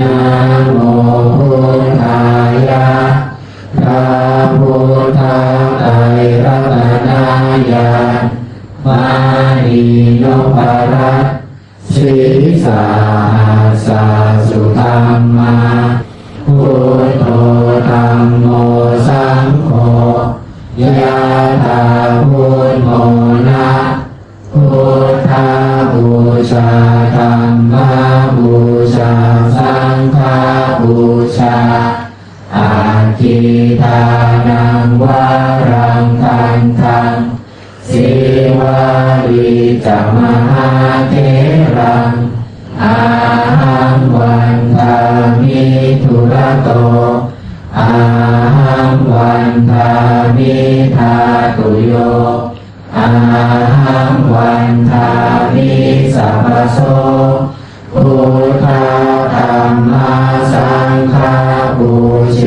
นะโมพุทธายะพระพุทธไตรรันายามานีโนภารัสสาสาสุธรรมาพุทโธธรโมสังโฆยะถาพุทโมนะพุธาบูชาธรรมบูชา จีทานังวารังคันทังสิวาลีจะมหาเทรังอาหังวันทามิทุระโตอาหังวันทามิทาตุโยอาหังวันทามิสัพโสพุทธธรรมสังฆาบูเช